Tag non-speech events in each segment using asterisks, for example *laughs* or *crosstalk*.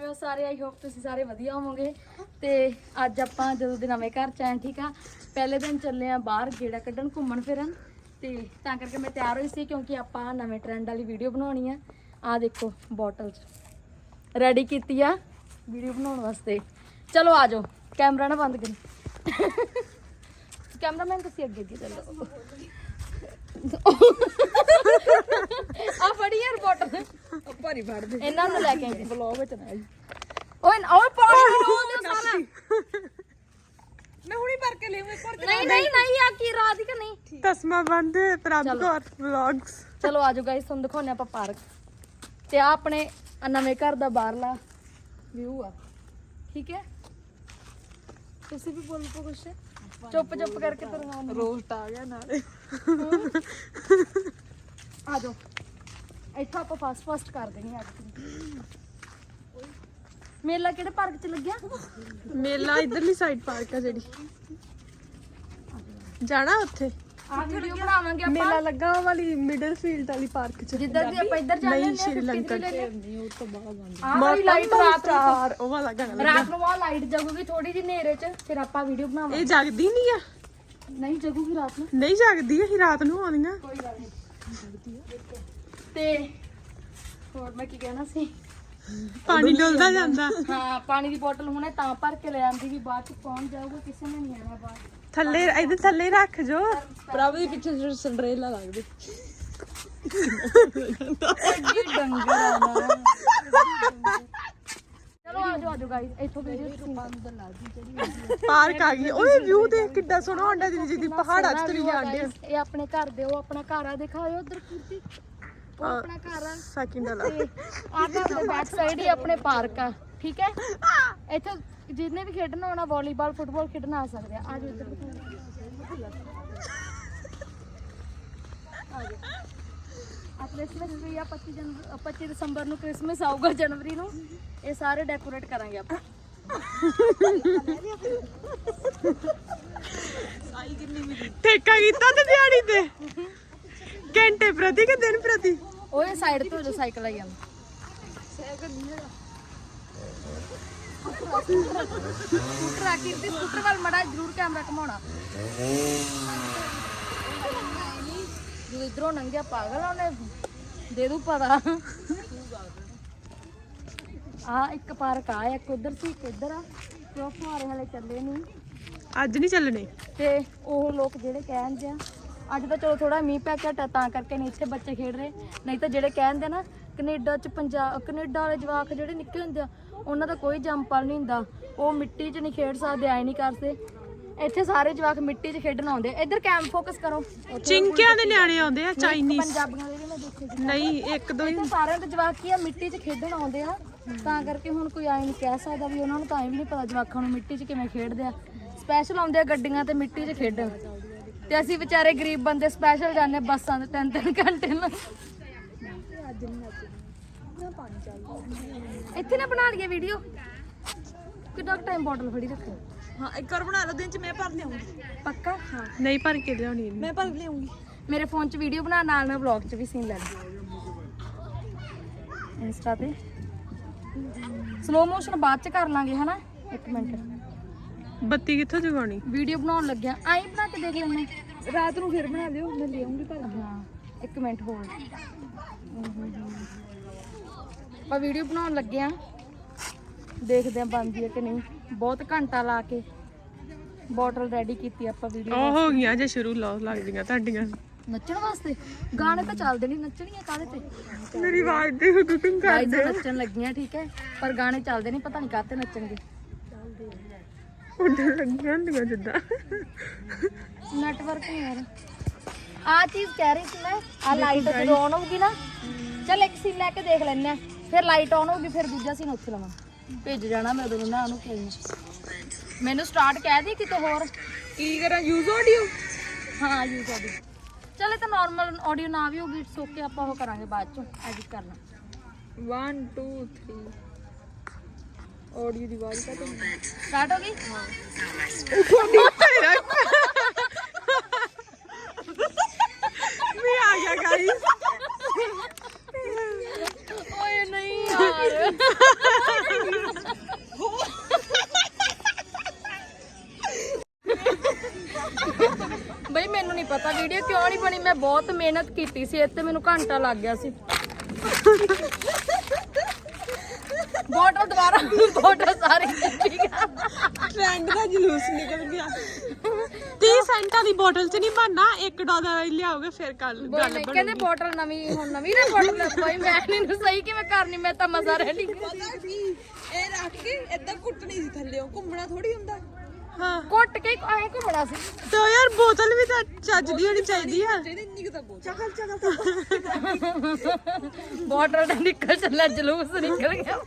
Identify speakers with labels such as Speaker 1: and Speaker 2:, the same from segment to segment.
Speaker 1: ਕਿਵੇਂ ਹੋ ਸਾਰੇ ਆਈ ਹੋਪ ਤੁਸੀਂ ਸਾਰੇ ਵਧੀਆ ਹੋਵੋਗੇ। ਤੇ ਅੱਜ ਆਪਾਂ ਜਦੋਂ ਦੇ ਨਵੇਂ ਘਰ ਚ ਆਏ, ਠੀਕ ਆ? ਪਹਿਲੇ ਦਿਨ ਚੱਲੇ ਆ ਬਾਹਰ ਗੇੜਾ ਕੱਢਣ, ਘੁੰਮਣ ਫਿਰਨ। ਤੇ ਤਾਂ ਕਰਕੇ ਮੈਂ ਤਿਆਰ ਹੋਈ ਸੀ ਕਿਉਂਕਿ ਆਪਾਂ ਨਵੇਂ ਟ੍ਰੈਂਡ ਵਾਲੀ ਵੀਡੀਓ ਬਣਾਉਣੀ ਆ। ਆ ਦੇਖੋ ਬੋਟਲ ਚ। ਰੈਡੀ ਕੀਤੀ ਆ ਵੀਡੀਓ ਬਣਾਉਣ ਵਾਸਤੇ। ਚਲੋ ਆ ਜਾਓ, ਕੈਮਰਾ ਨਾ ਬੰਦ ਕਰੀ। ਕੈਮਰਾਮੈਨ ਤੁਸੀਂ ਅੱਗੇ ਅੱਗੇ ਚੱਲੋ ਆ ਫੜੀ ਯਾਰ ਬੋਟਲ
Speaker 2: ਭਾਰੀ ਫੜ ਦੇ
Speaker 1: ਇਹਨਾਂ ਨੂੰ ਲੈ ਕੇ ਆਈ।
Speaker 2: ਬਲੌਗ ਵਿੱਚ ਨਾ ਆਈ।
Speaker 1: ਓਏ ਓਏ ਪਾਣੀ ਰੋਜ਼ ਸਾਰਾ
Speaker 2: ਮੈਂ ਹੁਣੀ ਭਰ ਕੇ ਲਿਆਉਂ ਇੱਕ ਹੋਰ
Speaker 1: ਨਹੀਂ ਨਹੀਂ ਨਹੀਂ ਆ ਕੀ ਰਾਧਿਕਾ ਨਹੀਂ?
Speaker 3: ਤਸਮਾ ਬੰਦ ਪ੍ਰਭ
Speaker 1: ਚਲੋ।
Speaker 3: ਕੌਰ ਵਲੌਗਸ
Speaker 1: ਚਲੋ ਆਜੋ ਗਾਇਸ ਤੁਹਾਨੂੰ ਦਿਖਾਉਂਦੇ ਆਪਾਂ ਪਾਰਕ। ਤੇ ਆ ਆਪਣੇ ਆਹ ਨਵੇਂ ਘਰ ਦਾ ਬਾਹਰਲਾ ਵਿਊ ਆ। ਠੀਕ ਹੈ? ਤੁਸੀਂ ਵੀ ਬੋਲ ਕੁਛ। ਚੁੱਪ ਚੁੱਪ ਕਰਕੇ ਤੁਰਨਾ
Speaker 2: ਰੋਸਟ ਆ ਗਿਆ ਨਾਲੇ।
Speaker 1: ਆਜੋ ਇੱਥੋਂ ਆਪਾਂ ਫਾਸਟ ਫਾਸਟ ਕਰ ਦੇਣੀ ਅੱਜ ਮੇਲਾ ਕਿਹੜੇ ਪਾਰਕ ਚ ਲੱਗਿਆ?
Speaker 3: ਮੇਲਾ ਇਧਰਲੀ ਸਾਈਡ ਪਾਰਕ ਆ ਜਿਹੜੀ। ਜਾਣਾ ਉੱਥੇ?
Speaker 1: ਆ ਵੀਡੀਓ ਬਣਾਵਾਂਗੇ ਆਪਾਂ।
Speaker 3: ਮੇਲਾ ਲੱਗਾ ਉਹ ਵਾਲੀ ਮਿਡਲ ਫੀਲਡ ਵਾਲੀ ਪਾਰਕ ਚ
Speaker 1: ਜਿੱਦਾਂ ਦੀ ਆਪਾਂ ਇੱਧਰ ਜਾਂਦੇ
Speaker 3: ਨਹੀਂ
Speaker 1: ਆ
Speaker 3: ਸ਼੍ਰੀਲੰਕਾ
Speaker 2: ਨਹੀਂ ਉਹ ਤੋਂ ਆਉਂਦੀ
Speaker 1: ਆਹ ਵਾਲੀ ਲਾਈਟ ਰਾਤ ਨੂੰ
Speaker 3: ਉਹ ਵਾਲਾ ਗਾਣਾ
Speaker 1: ਰਾਤ ਨੂੰ ਆ ਲਾਈਟ ਜਗੂਗੀ ਥੋੜੀ ਜਿਹੀ ਹਨੇਰੇ ਚ ਫਿਰ ਆਪਾਂ ਵੀਡੀਓ ਬਣਾਵਾਂਗੇ।
Speaker 3: ਇਹ ਜਗਦੀ ਨਹੀਂ ਆ?
Speaker 1: ਨਹੀਂ ਜਗੂਗੀ ਰਾਤ ਨੂੰ।
Speaker 3: ਨਹੀਂ ਜਗਦੀ ਅਸੀਂ ਰਾਤ ਨੂੰ ਆਉਂਦੀਆਂ
Speaker 1: ਕੋਈ ਗੱਲ ਨਹੀਂ। ਤੇ ਹੋਰ ਮੈਂ ਕੀ ਕਹਿਣਾ ਸੀ?
Speaker 3: ਪਾਣੀ ਡੁੱਲਦਾ ਜਾਂਦਾ।
Speaker 1: ਹਾਂ ਪਾਣੀ ਦੀ ਬੋਤਲ ਹੁਣੇ ਤਾਂ ਭਰ ਕੇ ਲੈ ਆਂਦੀ ਵੀ ਬਾਅਦ ਚ ਪਹੁੰਚ ਜਾਊਗਾ ਕਿਸੇ ਨੇ ਨਹੀਂ ਆਣਾ ਬਾਅਦ
Speaker 3: ਥੱਲੇ ਇਹਦੇ ਥੱਲੇ ਰੱਖ ਜੋ।
Speaker 2: ਪ੍ਰਭ ਦੇ ਪਿੱਛੇ ਸੰਡਰੇਲਾ ਲੱਗਦੇ।
Speaker 1: ਐਡੀ ਡੰਗਰ ਆ ਨਾ। ਚਲੋ ਆਜੋ ਆਜੋ ਗਾਇਸ ਇੱਥੋਂ ਵੀਡੀਓ ਬੰਦ ਲਾ ਦੀ ਜਿਹੜੀ
Speaker 3: ਪਾਰਕ ਆ ਗਈ। ਓਏ ਵਿਊ ਦੇਖ ਕਿੱਡਾ ਸੋਹਣਾ ਹੁੰਦਾ ਦੀਦੀ ਜੀ ਦੀ ਪਹਾੜਾਂ ਚ ਤੁਰੀ ਜਾਂਦੇ ਆ।
Speaker 1: ਇਹ ਆਪਣੇ ਘਰ ਦੇ ਉਹ ਆਪਣਾ ਘਰ ਆ ਦਿਖਾਓ ਉਧਰ ਕੁਰਤੀ। ਉਹ ਆਪਣਾ ਘਰ ਆ।
Speaker 3: ਸੈਕਿੰਡ ਵਾਲਾ
Speaker 1: ਤੇ ਆਹ ਘਰ ਦੇ ਬੈਕ ਸਾਈਡ ਹੀ ਆਪਣੇ ਪਾਰਕ ਆ। ਠੀਕ ਹੈ? ਇੱਥੇ ਜਿਹਨੇ ਵੀ ਖੇਡਣਾ ਹੋਣਾ ਵਾਲੀਬਾਲ ਫੁੱਟਬਾਲ ਖੇਡਣਾ ਆ ਸਕਦੇ ਆ। ਆਜੋ ਇੱਧਰ ਆਜੋ ਆ ਕ੍ਰਿਸਮਸ ਵੀ ਆ 25 ਜਨਵਰੀ 25 ਦਸੰਬਰ ਨੂੰ ਕ੍ਰਿਸਮਸ ਆਊਗਾ ਜਨਵਰੀ ਨੂੰ। ਇਹ ਸਾਰੇ ਡੈਕੋਰੇਟ ਕਰਾਂਗੇ ਆਪਾਂ।
Speaker 3: ਠੇਕਾ ਕੀਤਾ ਤੇ ਦਿਹਾੜੀ ਤੇ? ਘੰਟੇ ਪ੍ਰਤੀ ਕਿ ਦਿਨ ਪ੍ਰਤੀ?
Speaker 1: ਓਏ ਸਾਈਡ ਤੋਂ ਜੋ ਸਾਈਕਲ ਆਈ ਜਾਂਦਾ ਸਕੂਟਰ ਆ ਕੀ ਸਕੂਟਰ ਵੱਲ ਮੜਾ ਜ਼ਰੂਰ ਕੈਮਰਾ ਘਮਾਉਣਾ। ਜੋ ਇਧਰੋਂ ਨੰਗਿਆ ਪਾਗਲ ਆ ਉਹਨੇ ਦੇ ਦੂ ਪਤਾ। ਆ ਇੱਕ ਪਾਰਕ ਆ ਇੱਕ ਉਧਰ ਸੀ ਇੱਕ ਇੱਧਰ ਆ। ਤੇ ਉਹ ਫੁਹਾਰੇ ਵਾਲੇ ਚੱਲੇ ਨਹੀਂ
Speaker 3: ਅੱਜ ਨਹੀਂ ਚੱਲਣੇ।
Speaker 1: ਤੇ ਉਹ ਲੋਕ ਜਿਹੜੇ ਕਹਿੰਦੇ ਆ ਅੱਜ ਤਾਂ ਚਲੋ ਥੋੜਾ ਮੀਂਹ ਪੈ ਹਟਾ ਤਾਂ ਕਰਕੇ ਨਹੀਂ ਇੱਥੇ ਬੱਚੇ ਖੇਡ ਰਹੇ। ਨਹੀਂ ਤਾਂ ਜਿਹੜੇ ਕਹਿੰਦੇ ਨਾ ਕੈਨੇਡਾ ਚ ਪੰਜਾਬ ਕੈਨੇਡਾ ਵਾਲੇ ਜਵਾਕ ਜਿਹੜੇ ਨਿੱਕੇ ਹੁੰਦੇ ਆ ਉਹਨਾਂ ਦਾ ਕੋਈ ਜੰਪਲ ਨਹੀਂ ਹੁੰਦਾ। ਉਹ ਮਿੱਟੀ 'ਚ ਨਹੀਂ ਖੇਡ ਸਕਦੇ ਆਏ ਨਹੀਂ ਕਰਦੇ ਇੱਥੇ ਸਾਰੇ ਜਵਾਕ ਮਿੱਟੀ 'ਚ ਖੇਡਣ ਆਉਂਦੇ। ਇੱਧਰ ਕੈਮ ਫੋਕਸ ਕਰੋ।
Speaker 3: ਚਿੰਕਿਆਂ ਦੇ ਨਿਆਣੇ ਆਉਂਦੇ ਆ ਚਾਈਨੀਜ਼
Speaker 1: ਪੰਜਾਬੀਆਂ ਦੇ ਵੀ ਮੈਂ ਦੇਖੇ ਸੀ।
Speaker 3: ਨਹੀਂ ਇੱਕ ਦੋ ਹੀ
Speaker 1: ਇੱਥੇ ਸਾਰਿਆਂ ਦੇ ਜਵਾਕ ਕੀ ਆ ਮਿੱਟੀ 'ਚ ਖੇਡਣ ਆਉਂਦੇ ਆ। ਤਾਂ ਕਰਕੇ ਹੁਣ ਕੋਈ ਆਏ ਨਹੀਂ ਕਹਿ ਸਕਦਾ ਵੀ ਉਹਨਾਂ ਨੂੰ ਤਾਂ ਐਂ ਵੀ ਨਹੀਂ ਪਤਾ ਜਵਾਕਾਂ ਨੂੰ ਮਿੱਟੀ 'ਚ ਕਿਵੇਂ ਖੇਡਦੇ ਆ। ਸਪੈਸ਼ਲ ਆਉਂਦੇ ਆ ਗੱਡੀਆਂ ਤੇ ਮਿੱਟੀ 'ਚ ਖੇਡਣ। ਤੇ ਅਸੀਂ ਵਿਚਾਰੇ ਗਰੀਬ ਬੰਦੇ ਸਪੈਸ਼ਲ ਜਾਂਦੇ ਬੱਸਾਂ ਦੇ ਤਿੰਨ ਤਿੰਨ ਘੰਟੇ ਨਾਲ ਇੱਥੇ ਨਾ ਬਣਾ ਲਈਏ ਵੀਡੀਓ ਕਿੰਨਾ ਟਾਈਮ ਬੋਟਲ ਫੜੀ ਰੱਖੋ
Speaker 2: ਹਾਂ ਇੱਕ ਵਾਰ ਬਣਾ ਲਓ ਦਿਨ ਚ ਮੈਂ ਭਰ ਲਿਆਉਂਗੀ।
Speaker 1: ਪੱਕਾ? ਹਾਂ।
Speaker 3: ਨਹੀਂ ਭਰ ਕੇ ਲਿਆਉਣੀ ਇਹਨੇ।
Speaker 2: ਮੈਂ ਭਰ ਲਿਆਉਂਗੀ।
Speaker 1: ਮੇਰੇ ਫੋਨ 'ਚ ਵੀਡੀਓ ਬਣਾ ਨਾਲ ਮੈਂ ਵਲੌਗ 'ਚ ਵੀ ਸੀਨ ਲੈ ਲਈ ਇੰਸਟਾ ਤੇ। ਸਲੋ ਮੋਸ਼ਨ ਬਾਅਦ 'ਚ ਕਰ ਲਾਂਗੇ ਹਨਾ? ਇੱਕ ਮਿੰਟ।
Speaker 3: ਬੱਤੀ ਕਿੱਥੋਂ ਜਗਾਉਣੀ?
Speaker 1: ਵੀਡੀਓ ਬਣਾਉਣ ਲੱਗਿਆ। ਆਈ ਬਣਾ ਕੇ ਦੇਖ ਲੈਣੇ
Speaker 2: ਰਾਤ ਨੂੰ ਫਿਰ ਬਣਾ ਲਿਓ ਮੈਂ ਲਿਆਉਂਗੀ ਭਰ
Speaker 1: ਹਾਂ। ਇੱਕ ਮਿੰਟ ਹੋਰ। ਆਪਾਂ ਵੀਡੀਓ ਬਣਾਉਣ ਲੱਗੇ ਆ ਦੇਖਦੇ ਆ ਬਣਦੀ ਹੈ ਕਿ ਨਹੀਂ। ਬਹੁਤ ਘੰਟਾ ਲਾ ਕੇ ਬੋਟਲ ਰੈਡੀ ਕੀਤੀ ਆਪਾਂ ਵੀਡੀਓ
Speaker 3: ਉਹ ਹੋ ਗਈਆਂ ਜੇ ਸ਼ੁਰੂ ਲੋ ਲੱਗਦੀਆਂ ਤੁਹਾਡੀਆਂ।
Speaker 1: ਨੱਚਣ ਵਾਸਤੇ? ਗਾਣੇ ਤਾਂ ਚੱਲਦੇ ਨਹੀਂ ਨੱਚਣੀਆਂ ਕਾਹਦੇ ਤੇ?
Speaker 3: ਮੇਰੀ ਆਵਾਜ਼ ਦੇ ਹੁਕਮ ਕਰ
Speaker 1: ਗਾਇਜ਼ ਨੱਚਣ ਲੱਗੀਆਂ ਠੀਕ ਹੈ। ਪਰ ਗਾਣੇ ਚੱਲਦੇ ਨਹੀਂ ਪਤਾ ਨਹੀਂ ਕਾਹਤੇ ਨੱਚਣਗੇ।
Speaker 3: ਉੱਡਣ ਲੱਗੀਆਂ ਹੁੰਦੀਆਂ ਜਿੱਦਾਂ।
Speaker 1: ਨੈਟਵਰਕ ਨਹੀਂ ਯਾਰ। ਆ ਚੀਜ਼ ਕਹਿ ਰਹੀ ਸੀ ਮੈਂ ਆ ਲਾਈਟ ਜਦੋਂ ਆਨ ਹੋਊਗੀ ਨਾ ਚੱਲ ਇੱਕ ਸੀਨ ਲੈ ਕੇ ਦੇਖ ਲੈਣੇ ਆ ਫਿਰ ਲਾਈਟ ਆਨ ਹੋਊਗੀ ਫਿਰ ਦੂਜਾ ਸੀਨ ਉੱਥੇ ਲਵਾਂ ਭੇਜ ਜਾਣਾ ਮੈਂ ਉਦੋਂ ਨਾ ਉਹਨੂੰ ਕੋਈ। ਮੈਨੂੰ ਸਟਾਰਟ ਕਹਿ ਦੀ ਕਿਤੇ ਹੋਰ।
Speaker 2: ਕੀ ਕਰਾਂ ਯੂਜ਼ ਆਡੀਓ
Speaker 1: ਹਾਂ ਯੂਜ਼ ਆਡੀ ਚੱਲ ਇਹ ਤਾਂ ਨਾਰਮਲ ਆਡੀਓ ਨਾ ਵੀ ਹੋਊਗੀ ਇਟਸ ਓਕੇ ਆਪਾਂ ਉਹ ਕਰਾਂਗੇ ਬਾਅਦ ਚੋਂ ਐਡਿਟ ਕਰਨਾ।
Speaker 2: 1 2 3 ਆਡੀਓ ਦੀ ਆਵਾਜ਼ ਕਾ
Speaker 1: ਸਟਾਰਟ ਹੋ ਗਈ?
Speaker 3: ਵੀ
Speaker 1: ਮੈਂ ਬਹੁਤ ਮਿਹਨਤ ਕੀਤੀ ਸੀ ਇੱਥੇ ਮੈਨੂੰ ਘੰਟਾ ਲੱਗ ਗਿਆ ਸੀ। ਬੋਟਲ ਦੁਬਾਰਾ ਬੋਟਲ ਸਾਰੀ
Speaker 3: ਟ੍ਰੈਂਡ ਦਾ ਜਲੂਸ ਨਿਕਲ ਗਿਆ। 30 ਸੈਂਟਾਂ ਦੀ ਬੋਟਲ 'ਚ ਨਹੀਂ ਬਣਨਾ 1 ਡਾਲਰ ਲਿਆਓਗੇ ਫਿਰ ਕੱਲ ਗੱਲ
Speaker 1: ਬੋਲੇ ਕਹਿੰਦੇ ਬੋਟਲ ਨਵੀਂ ਹੁਣ ਨਵੀਂ ਨਾ ਬੋਟਲ ਕੋਈ ਮੈਂ ਨਹੀਂ ਸਹੀ ਕਿਵੇਂ ਕਰਨੀ ਮੈਂ ਤਾਂ ਮਜ਼ਾ ਰਹਿਣੀ
Speaker 2: ਇਹ ਰੱਖ ਕੇ ਏਦਾਂ ਕੁੱਟਣੀ ਸੀ ਥੱਲੇ ਘੁੰਮਣਾ ਥੋੜੀ ਹੁੰਦਾ।
Speaker 3: ਹਾਂ
Speaker 1: ਕੁੱਟ ਕੇ ਐ ਘੁੰਮਣਾ ਸੀ।
Speaker 3: ਤੇ ਯਾਰ ਬੋਤਲ ਵੀ ਤਾਂ ਚੱਜ ਦੀ ਹੋਣੀ ਚਾਹੀਦੀ ਆ।
Speaker 2: ਜਿਹਦੇ ਇੰਨੀ ਕੁ ਤਾਂ ਬੋਲ ਚਕਲ ਚਕਲ
Speaker 1: ਬੋਟਲ ਦਾ ਨਿਕਲ ਚੱਲਿਆ ਜਲੂਸ ਨਿਕਲ ਗਿਆ।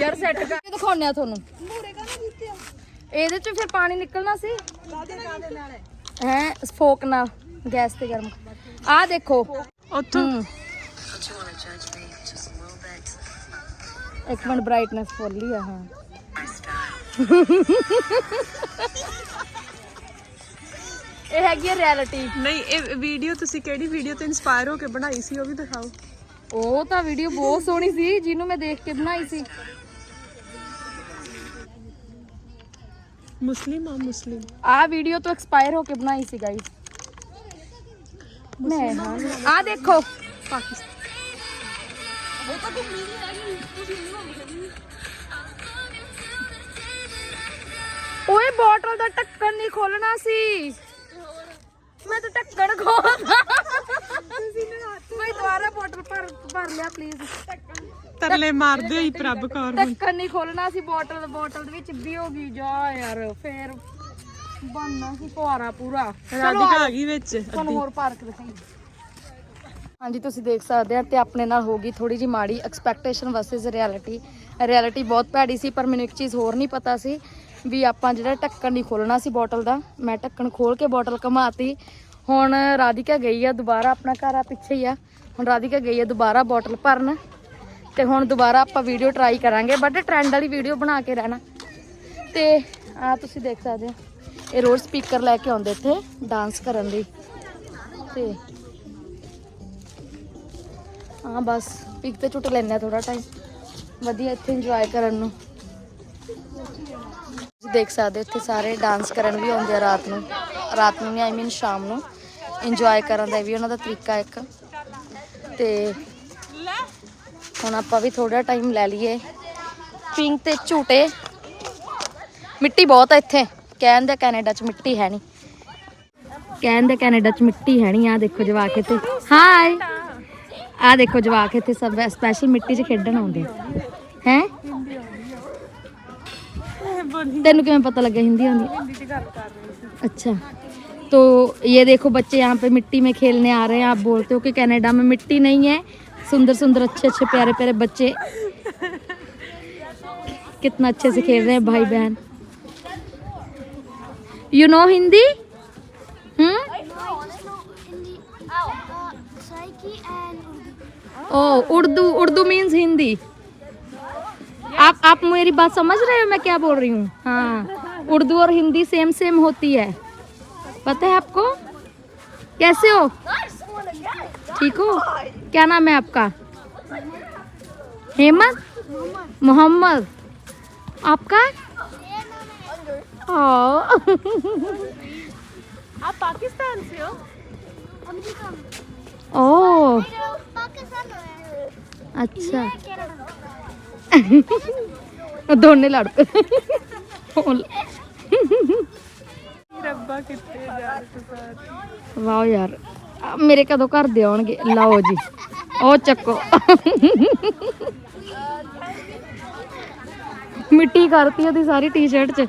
Speaker 1: ਯਾਰ ਸੈੱਟ ਕਰਕੇ ਦਿਖਾਉਣੇ ਆ ਤੁਹਾਨੂੰ।
Speaker 2: ਮੂਰੇ ਕਾਹਨੂੰ ਕੀਤੇ ਆ
Speaker 1: ਇਹਦੇ ਚ ਫਿਰ ਪਾਣੀ ਨਿਕਲਣਾ ਸੀ।
Speaker 2: ਕਾਦੇ ਕਾਦੇ ਨਾਲ
Speaker 1: ਹੈ ਸਫੋਕ ਨਾਲ ਗੈਸ ਤੇ ਗਰਮ। ਆਹ ਦੇਖੋ।
Speaker 3: ਉੱਥੋਂ?
Speaker 1: ਇੱਕ ਮਿੰਟ ਬ੍ਰਾਈਟਨੈਸ ਫੁੱਲ ਹੀ ਆ ਹਾਂ। ਇਹ ਹੈਗੀ ਹੈ ਰਿਐਲਿਟੀ
Speaker 3: ਨਹੀਂ ਇਹ ਵੀਡੀਓ ਤੁਸੀਂ ਕਿਹੜੀ ਵੀਡੀਓ ਤੋਂ ਇਨਸਪਾਇਰ ਹੋ ਕੇ ਬਣਾਈ ਸੀ ਉਹ ਵੀ ਦਿਖਾਓ।
Speaker 1: ਉਹ ਤਾਂ ਵੀਡੀਓ ਬਹੁਤ ਸੋਹਣੀ ਸੀ ਜਿਹਨੂੰ ਮੈਂ ਦੇਖ ਕੇ ਬਣਾਈ ਸੀ।
Speaker 3: ਮੁਸਲਿਮ ਆ ਮੁਸਲਿਮ।
Speaker 1: ਆਹ ਵੀਡੀਓ ਤੋਂ ਐਕਸਪਾਇਰ ਹੋ ਕੇ ਬਣਾਈ ਸੀ ਗਾਈਸ ਮੈਂ ਹਾਂ। ਆਹ ਦੇਖੋ।
Speaker 3: ਪਾਕਿਸਤਾਨ।
Speaker 1: ਓਏ ਬੋਟਲ ਦਾ ਢੱਕਣ ਨਹੀਂ ਖੋਲਣਾ ਸੀ। ਮੈਂ ਤਾਂ ਢੱਕਣ ਖੋਲਦਾ ਮੈਂ ਦੁਬਾਰਾ ਬੋਟਲ ਭਰ ਭਰ ਲਿਆ ਪਲੀਜ਼
Speaker 3: ਤਰਲੇ ਮਾਰਦੇ ਹੋਈ ਪ੍ਰਭ ਕੌਰ ਹੁਣ।
Speaker 1: ਢੱਕਣ ਨਹੀਂ ਖੋਲਣਾ ਸੀ ਬੋਟਲ ਬੋਟਲ ਦੇ ਵਿੱਚ ਵੀ ਹੋ ਗਈ। ਜਾ ਯਾਰ ਫੇਰ ਬਣਨਾ ਸੀ ਫੁਆਰਾ ਪੂਰਾ।
Speaker 3: ਰਾਧਿਕਾ ਆ ਗਈ ਵਿੱਚ
Speaker 1: ਤੁਹਾਨੂੰ ਹੋਰ ਪਾਰਕ ਦਿਖਾਈ। ਹਾਂਜੀ ਤੁਸੀਂ ਦੇਖ ਸਕਦੇ ਆ ਤੇ ਆਪਣੇ ਨਾਲ ਹੋ ਗਈ ਥੋੜੀ ਜੀ ਮਾੜੀ ਐਕਸਪੈਕਟੇਸ਼ਨ ਵਰਸਸ ਰਿਐਲਿਟੀ ਰਿਐਲਿਟੀ ਬਹੁਤ ਭੈੜੀ ਸੀ ਪਰ ਮੈਨੂੰ ਇੱਕ ਚੀਜ਼ ਹੋਰ ਨਹੀਂ ਪਤਾ ਸੀ। ਵੀ ਆਪਾਂ ਜਿਹੜਾ ਢੱਕਣ ਨਹੀਂ ਖੋਲਣਾ ਸੀ ਬੋਟਲ ਦਾ, ਮੈਂ ਢੱਕਣ ਖੋਲ ਕੇ ਬੋਟਲ ਘਮਾਤੀ। ਹੁਣ ਰਾਧਿਕਾ ਗਈ ਆ ਦੁਬਾਰਾ, ਆਪਣਾ ਘਰ ਆ ਪਿੱਛੇ ਹੀ ਆ। ਹੁਣ ਰਾਧਿਕਾ ਗਈ ਆ ਦੁਬਾਰਾ ਬੋਟਲ ਭਰਨ। ਤੇ ਹੁਣ ਦੁਬਾਰਾ ਆਪਾਂ ਵੀਡੀਓ ਟਰਾਈ ਕਰਾਂਗੇ ਬਟ ਟ੍ਰੈਂਡ ਵਾਲੀ ਵੀਡੀਓ ਬਣਾ ਕੇ ਰਹਿਣਾ। ਤੇ ਆ ਤੁਸੀਂ ਦੇਖ ਸਕਦੇ ਹੋ, ਇਹ ਰੋਜ਼ ਸਪੀਕਰ ਲੈ ਕੇ ਆਉਂਦੇ ਇੱਥੇ ਡਾਂਸ ਕਰਨ ਲਈ। ਤੇ ਹਾਂ ਬਸ ਪਿਕ ਤੇ ਝੁੱਟ ਲੈਣਾ ਥੋੜਾ ਟਾਈਮ ਵਧੀਆ ਇੱਥੇ ਇੰਜੋਏ ਕਰਨ ਨੂੰ। ਤੁਸੀਂ ਦੇਖ ਸਕਦੇ ਹੋ, ਇੱਥੇ ਸਾਰੇ ਡਾਂਸ ਕਰਨ ਵੀ ਆਉਂਦੇ ਆ ਰਾਤ ਨੂੰ। ਰਾਤ ਨੂੰ ਨਹੀਂ ਆਈ ਮੀਨ ਸ਼ਾਮ ਨੂੰ। ਇੰਜੋਏ ਕਰਨ ਦਾ ਵੀ ਉਹਨਾਂ ਦਾ ਤਰੀਕਾ ਇੱਕ। ਤੇ ਹੁਣ ਆਪਾਂ ਵੀ ਥੋੜਾ ਟਾਈਮ ਲੈ ਲਈਏ। ਪਿੰਕ ਤੇ ਝੂਟੇ। ਮਿੱਟੀ ਬਹੁਤ ਆ ਇੱਥੇ। ਕਹਿੰਦੇ ਕੈਨੇਡਾ ਚ ਮਿੱਟੀ ਹੈ ਨਹੀਂ। ਕਹਿੰਦੇ ਕੈਨੇਡਾ ਚ ਮਿੱਟੀ ਹੈ ਨਹੀਂ। ਆ ਦੇਖੋ ਜਵਾਕ ਇੱਥੇ। ਹਾਈ ਆ ਦੇਖੋ ਜਵਾਕ ਇੱਥੇ ਸਭ ਸਪੈਸ਼ਲ ਮਿੱਟੀ 'ਚ ਖੇਡਣ ਆਉਂਦੇ ਹੈ? ਤੈਨੂੰ ਕਿਵੇਂ पता लगा हिंदी आंदी अच्छा तो ये देखो बच्चे यहाँ पे मिट्टी में खेलने आ रहे हैं आप बोलते हो कि कनाडा में मिट्टी नहीं है सुंदर सुंदर अच्छे अच्छे प्यारे प्यारे बच्चे कितना अच्छे से खेल रहे हैं भाई बहन you know Hindi hmm
Speaker 4: Psyche and Urdu.
Speaker 1: O Urdu Urdu means Hindi आप आप मेरी बात समझ रहे हो मैं क्या बोल रही हूँ? हाँ उर्दू और हिंदी सेम सेम होती है। पता है आपको? कैसे हो? ठीक हो? क्या नाम है आपका? हेमंत? मोहम्मद? आपका? ओ
Speaker 3: आप पाकिस्तान से हो.
Speaker 1: ओ. अच्छा. ਦੋਨੇ ਲੜ ਪਏ।
Speaker 3: ਰੱਬਾ ਕਿੱਥੇ ਜਾ ਤੁਸੀਂ
Speaker 1: ਵਾਓ ਯਾਰ ਮੇਰੇ ਕਦੋਂ ਘਰ ਦੇ ਆਉਣਗੇ? ਲਓ ਜੀ ਉਹ ਚੱਕੋ। ਮਿੱਟੀ ਕਰਤੀ ਉਹਦੀ ਸਾਰੀ ਟੀ-ਸ਼ਰਟ 'ਚ।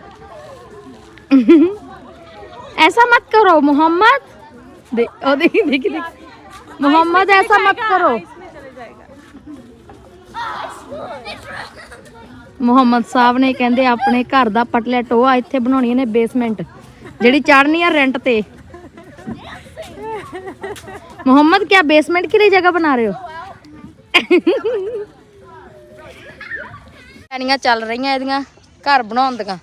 Speaker 1: ਐਸਾ ਮਤ ਕਰੋ ਮੁਹੰਮਦ। ਦੇ ਉਹਦੇ ਦੇਖ ਦੇਖ। ਮੁਹੰਮਦ ਐਸਾ ਮਤ ਕਰੋ। ਮੁਹੰਮਦ ਸਾਹਿਬ ਨੇ ਕਹਿੰਦੇ ਆਪਣੇ ਘਰ ਦਾ ਪਟਲੇ ਟੋਆ ਇੱਥੇ ਬਣਾਉਣੀ ਨੇ ਬੇਸਮੈਂਟ ਜਿਹੜੀ ਚੜਨੀ ਆ ਰੈਂਟ ਤੇ। ਮੁਹੰਮਦ, ਕਿਆ ਬੇਸਮੈਂਟ ਕੇ ਲਈ ਜਗ੍ਹਾ ਬਣਾ ਰਹੇ ਹੋ? ਕਹਾਣੀਆਂ ਚੱਲ ਰਹੀਆਂ ਇਹਦੀਆਂ ਘਰ ਬਣਾਉਣ ਦੀਆਂ।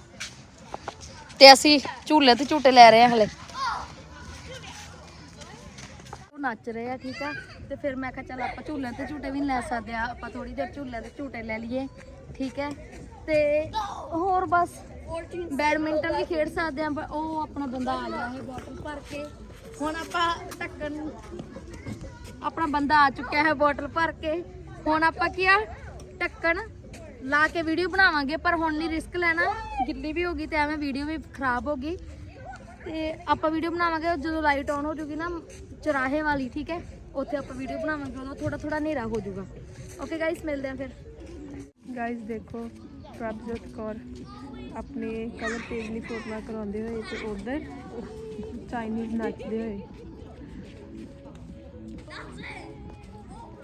Speaker 1: ਤੇ ਅਸੀਂ ਝੂਲੇ ਤੇ ਝੂਟੇ ਲੈ ਰਹੇ ਹਾਂ ਹਲੇ। ਨੱਚ ਰਹੇ ਆ, ਠੀਕ ਆ? ਤੇ ਫਿਰ ਮੈਂ ਕਿਹਾ ਚੱਲ ਆਪਾਂ ਝੂਲੇ ਤੇ ਝੂਟੇ ਵੀ ਨੀ ਲੈ ਸਕਦੇ ਆ, ਆਪਾਂ ਥੋੜੀ ਦੇਰ ਝੂਲੇ ਤੇ ਝੂਟੇ ਲੈ ਲਈਏ, ਠੀਕ ਹੈ ਤੇ ਹੋਰ ਬਸ, ਬੈਡਮਿੰਟਨ ਵੀ ਖੇਡ ਸਕਦੇ ਆ, ਬ- ਉਹ ਆਪਣਾ ਬੰਦਾ ਆ ਗਿਆ ਹੈ ਬੋਟਲ ਭਰ ਕੇ। ਹੁਣ ਆਪਾਂ ਢੱਕਣ, ਆਪਣਾ ਬੰਦਾ ਆ ਚੁੱਕਿਆ ਹੈ ਬੋਟਲ ਭਰ ਕੇ। ਹੁਣ ਆਪਾਂ ਕੀ ਆ, ਢੱਕਣ ਲਾ ਕੇ ਵੀਡੀਓ ਬਣਾਵਾਂਗੇ, ਪਰ ਹੁਣ ਨਹੀਂ ਰਿਸਕ ਲੈਣਾ, ਗਿੱਲੀ ਵੀ ਹੋ ਗਈ ਤੇ ਐਵੇਂ ਵੀਡੀਓ ਵੀ ਖਰਾਬ ਹੋ ਗਈ। ਤੇ ਆਪਾਂ ਵੀਡੀਓ ਬਣਾਵਾਂਗੇ, ਜਦੋਂ ਲਾਈਟ ਆਨ ਹੋ ਜੂਗੀ ਨਾ ਚੁਰਾਹੇ ਵਾਲੀ, ਠੀਕ ਹੈ? ਉੱਥੇ ਆਪਾਂ ਵੀਡੀਓ ਬਣਾਵਾਂਗੇ ਉਦੋਂ ਥੋੜਾ ਥੋੜਾ ਹਨੇਰਾ ਹੋ ਜਾਊਗਾ। ਓਕੇ ਗਾਇਸ ਮਿਲਦੇ ਆਂ ਫਿਰ।
Speaker 3: ਗਾਇਸ ਦੇਖੋ, ਪ੍ਰਭਜੋਤ ਕੌਰ ਆਪਣੇ ਕਵਰ ਪੇਜ ਲਈ ਫੋਟੋਆਂ ਕਰਾਉਂਦੇ ਹੋਏ ਤੇ ਉਧਰ ਚਾਈਨੀਜ਼ ਨੱਚਦੇ ਹੋਏ।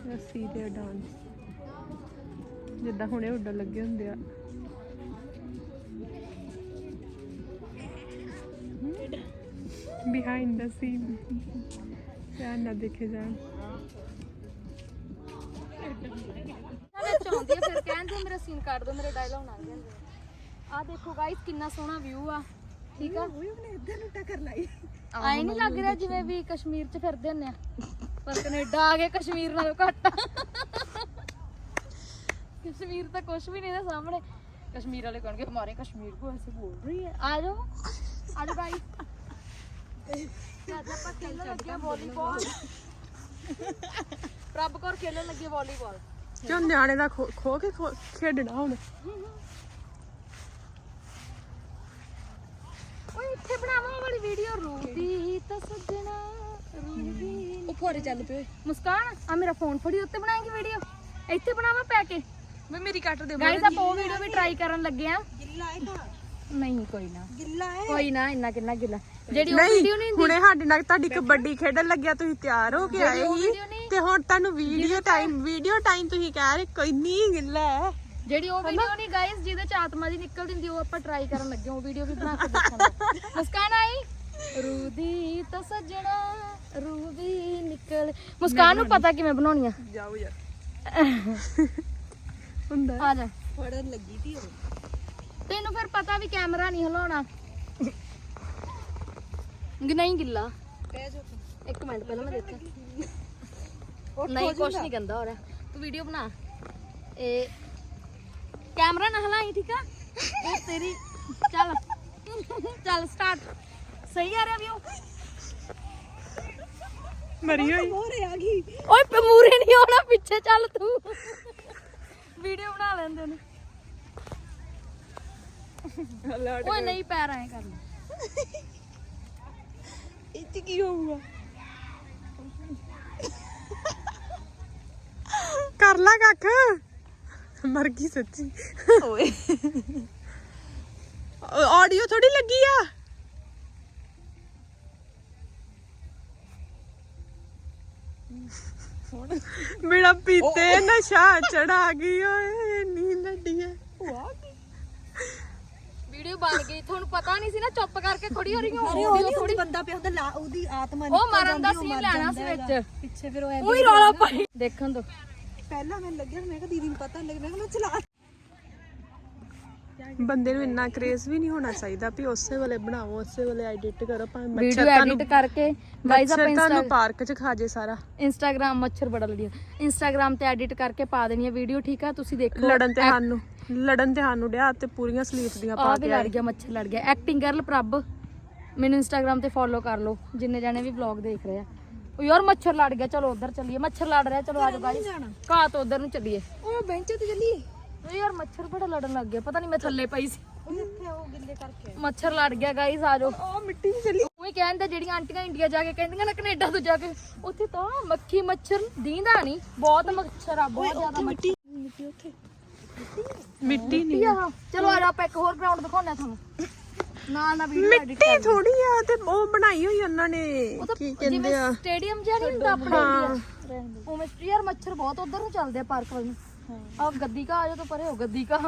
Speaker 3: ਰੱਸੀ ਤੇ ਡਾਂਸ ਜਿੱਦਾਂ ਹੁਣੇ ਉੱਡਣ ਲੱਗੇ ਹੁੰਦੇ ਆ। ਬਿਹਾਈਂਡ ਦਾ ਸੀਨ ਧਿਆਨ ਨਾਲ ਦੇਖੇ ਜਾਣ।
Speaker 1: ਆਉਂਦੀ ਆ ਫਿਰ ਕਹਿੰਦੇ ਮੇਰਾ ਸੀਨ ਕੱਢ ਦਿਓ ਮੇਰੇ ਡਾਇਲੌਗ ਨਾਲ ਜਾਂਦੇ ਆ। ਦੇਖੋ ਗਾਇਸ ਕਿੰਨਾ ਸੋਹਣਾ ਵਿਊ ਆ ਠੀਕ ਆ? ਆਈ ਨਹੀਂ ਲੱਗ ਰਿਹਾ ਜਿਵੇਂ ਵੀ ਕਸ਼ਮੀਰ 'ਚ ਫਿਰਦੇ ਹੁੰਨੇ ਆ। ਪਰ ਕੈਨੇਡਾ ਆ ਕੇ ਕਸ਼ਮੀਰ ਨਾਲੋਂ ਘੱਟ ਆ। ਕਸ਼ਮੀਰ ਤਾਂ ਕੁਝ ਵੀ ਨਹੀਂ ਇਹਦੇ ਸਾਹਮਣੇ। ਕਸ਼ਮੀਰ ਵਾਲੇ ਕਹਿਣਗੇ ਹਮਾਰੇ ਕਸ਼ਮੀਰ ਕੋ ਐਸੇ ਬੋਲ ਰਹੀ ਹੈ। ਆ ਜਾਓ। ਆ ਜਾਓ ਗਾਇਸ ਆਪਾਂ ਖੇਲਣ ਲੱਗੇ ਵਾਲੀਬਾਲ। ਪ੍ਰਭ ਕੌਰ ਖੇਲਣ ਲੱਗੇ ਵਾਲੀਬਾਲ।
Speaker 3: ਕਿਉਂ ਨਿਆਣੇ ਦਾ ਖੋ ਖੋ ਕੇ ਖੋ- ਖੇਡਣਾ ਹੁਣ?
Speaker 1: ਓਏ ਇੱਥੇ ਬਣਾਵਾਂ ਉਹ ਵਾਲੀ ਵੀਡੀਓ ਰੂਦੀ ਤਾਂ ਸੱਜਣਾ ਰੂਦੀ
Speaker 2: ਉਹ ਫੋੜੇ ਚੱਲ ਪਏ।
Speaker 1: ਮੁਸਕਾਨ ਆ ਮੇਰਾ ਫੋਨ ਫੜੀ ਉੱਤੇ ਬਣਾਏਗੀ ਵੀਡੀਓ ਇੱਥੇ ਬਣਾਵਾਂ ਪੈ ਕੇ?
Speaker 2: ਮੈਂ ਮੇਰੀ ਕੱਟ ਦੇ
Speaker 1: ਗਾਇਸ ਆਪਾਂ ਉਹ ਵੀਡੀਓ ਵੀ ਟਰਾਈ ਕਰਨ ਲੱਗੇ ਆ
Speaker 2: ਗਿੱਲਾ ਹੈ
Speaker 1: ਨਹੀਂ ਕੋਈ ਨਾ।
Speaker 2: ਗਿੱਲਾ ਹੈ
Speaker 1: ਕੋਈ ਨਾ ਇੰਨਾ ਕਿੰਨਾ ਗਿੱਲਾ। ਜਿਹੜੀ ਉਹ
Speaker 3: ਨਹੀਂ
Speaker 1: ਵੀਡੀਓ ਨਹੀਂ
Speaker 3: ਹੁਣੇ ਸਾਡੇ ਨਾਲ ਤੁਹਾਡੀ ਕਬੱਡੀ ਖੇਡਣ ਲੱਗਿਆ ਤੁਸੀਂ ਤਿਆਰ ਹੋ ਕੇ ਆਏ ਸੀ।
Speaker 1: video ਨਹੀਂ-
Speaker 3: ਤੇ ਹੁਣ ਤੁਹਾਨੂੰ ਵੀਡੀਓ ਟਾਈਮ ਵੀਡੀਓ ਟਾਈਮ ਤੁਸੀਂ ਕਹਿ ਰਹੇ ਕੋਈ ਨਹੀਂ ਗਿੱਲਾ ਹੈ।
Speaker 1: ਜਿਹੜੀ ਉਹ ਵੀਡੀਓ ਨਹੀਂ ਗਾਇਸ ਜਿਹਦੇ ਚ ਆਤਮਾ ਦੀ ਨਿਕਲਦੀ ਹੁੰਦੀ ਉਹ ਆਪਾਂ ਟਰਾਈ ਕਰਨ ਲੱਗੇ ਉਹ ਵੀਡੀਓ ਵੀ ਬਣਾ ਕੇ ਦੇਖਾਂਗੇ। ਮੁਸਕਾਨ ਆਈ? ਰੂਦੀ ਤਾਂ ਸੱਜਣਾ ਰੂਦੀ ਨਿਕਲ। ਮੁਸਕਾਨ ਨੂੰ ਪਤਾ ਕਿਵੇਂ ਬਣਾਉਣੀ ਆ
Speaker 3: ਜਾਓ ਯਾਰ। *laughs* ਹੁੰਦਾ।
Speaker 1: ਆ ਜਾ।
Speaker 2: ਫੜਨ ਲੱਗੀ ਤੀ ਉਹ।
Speaker 1: ਤੈਨੂੰ ਫਿਰ ਪਤਾ ਵੀ ਕੈਮਰਾ ਨਹੀਂ ਹਿਲਾਉਣਾ। ਕਿ ਨਹੀਂ ਗਿੱਲਾ?
Speaker 2: ਕਹਿ ਜੋ
Speaker 1: ਇੱਕ ਮਿੰਟ ਪਹਿਲਾਂ ਮੈਂ ਦੇਖਾਂ। ਨਹੀਂ ਕੁਛ ਨਹੀਂ ਗੰਦਾ ਹੋ ਰਿਹਾ ਤੂੰ ਵੀਡੀਓ ਬਣਾ। ਇਹ ਕੈਮਰਾ ਨਾ ਹਲਾਈ ਠੀਕ ਆ? ਇਹ ਤੇਰੀ ਚੱਲ। ਚੱਲ ਸਟਾਰਟ ਸਹੀ ਆ ਰਿਹਾ ਵੀਓ
Speaker 3: ਮਰੀ ਹੋਈ।
Speaker 2: ਮੋਰੇ ਆ ਗਈ।
Speaker 1: ਓਏ ਪਮੂਰੇ ਨਹੀਂ ਹੋਣਾ ਪਿੱਛੇ ਚੱਲ ਤੂੰ। ਵੀਡੀਓ ਬਣਾ ਲੈਂਦੇ ਨੇ। ਓਏ ਨਹੀਂ ਪੈਰ ਐ ਕਰਨਾ
Speaker 2: ਇੱਥੇ ਕੀ ਹੋਊਗਾ
Speaker 3: ਕਰ ਲਾ ਕੱਖ ਮਰ ਗਈ ਸੱਚੀ
Speaker 2: ਓਏ
Speaker 3: ਆਡੀਓ ਥੋੜੀ ਲੱਗੀ ਆ ਮੇਰਾ ਪੀਤੇ ਨਸ਼ਾ ਚੜਾ ਗਈ ਓਏ ਨੀਂਦ ਲੱਡੀ ਹੈ
Speaker 2: ਉਹ ਆ ਗਈ
Speaker 1: ਵੀਡੀਓ ਬਣ ਗਈ। ਤੁਹਾਨੂੰ ਪਤਾ ਨਹੀਂ ਸੀ ਨਾ ਚੁੱਪ ਕਰਕੇ ਖੜੀ ਹੋ ਰਹੀ ਹਾਂ।
Speaker 2: ਅਰੇ ਉਹ ਥੋੜੀ ਬੰਦਾ ਪਿਆ ਹੁੰਦਾ ਲਾ ਉਹਦੀ ਆਤਮਾ
Speaker 1: ਉਹ ਮਰਨ ਦਾ ਸੀਨ ਲੈਣਾ ਸੀ ਵਿੱਚ।
Speaker 2: ਪਿੱਛੇ ਫਿਰ ਉਹ
Speaker 1: ਉਹੀ ਰੌਲਾ ਪਾਈ। ਦੇਖਣ ਦੋ।
Speaker 2: ਪਹਿਲਾਂ ਮੈਨੂੰ ਲੱਗਿਆ ਮੈਂ ਕਿਹਾ ਦੀਦੀ ਨੂੰ ਪਤਾ ਨਹੀਂ ਲੱਗਿਆ ਮੈਂ ਚਲਾ
Speaker 3: ਬੰਦੇ ਨੂੰ ਇੰਨਾ ਕ੍ਰੇਜ਼ ਵੀ ਨਹੀਂ ਹੋਣਾ ਚਾਹੀਦਾ ਵੀ ਉਸੇ ਵੇਲੇ ਬਣਾਓ ਉਸੇ ਵੇਲੇ ਐਡਿਟ ਕਰੋ ਭਾਵੇਂ ਮੱਛਰ
Speaker 1: ਵੀਡੀਓ
Speaker 3: ਤੁਹਾਨੂੰ
Speaker 1: ਐਡਿਟ ਕਰਕੇ ਗਾਈਜ਼ ਆਪਾਂ
Speaker 3: ਮੱਛਰ ਤੁਹਾਨੂੰ
Speaker 1: ਇੰਸਟਾ
Speaker 3: ਪਾਰਕ 'ਚ ਖਾ ਜੇ ਸਾਰਾ।
Speaker 1: ਇੰਸਟਾਗ੍ਰਾਮ ਮੱਛਰ ਬੜਾ ਲੜੀ ਇੰਸਟਾਗ੍ਰਾਮ ਤੇ ਐਡਿਟ ਕਰਕੇ ਪਾ ਦੇਣੀ ਹੈ ਵੀਡੀਓ ਠੀਕ ਆ? ਤੁਸੀਂ ਦੇਖੋ।
Speaker 3: ਲੜਨ ਤੇ ਸਾਨੂੰ। ਲੜਨ ਤੇ ਸਾਨੂੰ ਡਿਆ ਤੇ ਪੂਰੀਆਂ ਸਲੀਵਸ ਦੀਆਂ
Speaker 1: ਆ
Speaker 3: ਪਾ
Speaker 1: ਵੀ
Speaker 3: ਕੇ
Speaker 1: ਲੜ ਗਿਆ ਮੱਛਰ ਲੜ ਗਿਆ। ਐਕਟਿੰਗ ਗਰਲ ਪ੍ਰਭ ਮੈਨੂੰ ਇੰਸਟਾਗ੍ਰਾਮ ਤੇ ਫੋਲੋ ਕਰ ਲਓ ਜਿੰਨੇ ਜਾਣੇ ਵੀ ਵਲੌਗ ਦੇਖ ਰਹੇ ਆ। ਉਹ ਯਾਰ ਮੱਛਰ ਲੜ ਗਿਆ ਚਲੋ ਉਧਰ ਚੱਲੀਏ। ਮੱਛਰ ਲੜ ਰਿਹਾ ਚਲੋ ਆਜੋ ਗਾਈਸ ਘਾਹ ਤੋਂ ਉਧਰ ਨੂੰ ਚੱਲੀਏ।
Speaker 2: ਉਹ ਬੈਂਚ ਤੇ ਚੱਲੀਏ।
Speaker 1: ਉਹ ਯਾਰ ਮੱਛਰ ਬੜਾ ਲੜਨ ਲੱਗ ਗਿਆ? ਪਤਾ ਨਹੀਂ ਮੈਂ ਥੱਲੇ ਪਈ ਸੀ।
Speaker 2: ਉਹ ਇੱਥੇ ਉਹ ਗਿੱਲੇ ਕਰਕੇ।
Speaker 1: ਮੱਛਰ ਲੜ ਗਿਆ ਗਾਈਸ ਆਜੋ
Speaker 2: ਉਹ ਮਿੱਟੀ ਦੀ ਚੱਲੀ।
Speaker 1: ਉਹੀ ਕਹਿੰਦੇ ਜਿਹੜੀਆਂ ਆਂਟੀਆਂ ਇੰਡੀਆ ਜਾ ਕੇ ਕਹਿੰਦੀਆਂ ਨਾ ਕੈਨੇਡਾ ਤੋਂ ਜਾ ਕੇ ਉੱਥੇ ਤਾਂ ਮੱਖੀ ਮੱਛਰ ਦੀਂਦਾ ਨਹੀਂ ਬਹੁਤ ਮੱਛਰ ਆ ਬਹੁਤ ਜ਼ਿਆਦਾ
Speaker 2: ਮਿੱਟੀ ਮਿੱਟੀ ਉੱਥੇ।
Speaker 3: ਮਿੱਟੀ ਨਹੀਂ।
Speaker 1: ਆ ਚਲੋ ਆ ਜਾ ਆਪਾਂ ਇੱਕ ਹੋਰ ਗਰਾਊਂਡ ਦਿਖਾਉਣਾ ਤੁਹਾਨੂੰ। ਨਾਲ ਨਾ ਵੀਡੀਓ ਐਡਿਟ
Speaker 3: ਮਿੱਟੀ ਥੋੜੀ ਆ ਤੇ ਉਹ ਬਣਾਈ ਹੋਈ ਉਹਨਾਂ ਨੇ। ਕੀ ਕਹਿੰਦੇ
Speaker 1: ਜਿਵੇਂ
Speaker 3: ਆ
Speaker 1: ਸਟੇਡੀਅਮ ਜਿਹਾ ਨਹੀਂ ਹੁੰਦਾ ਆਪਣਾ। ਉਵੇਂ ਯਾਰ ਮੱਛਰ ਬਹੁਤ ਉਧਰ ਨੂੰ ਚੱਲਦੇ ਆ ਪਾਰਕ ਵੱਲ ਨੂੰ। ਆ ਗੱਦੀ ਕਾ ਆ ਜਾ ਤੋਂ ਪਰੇ ਹੋ ਗੱਦੀ ਕਾ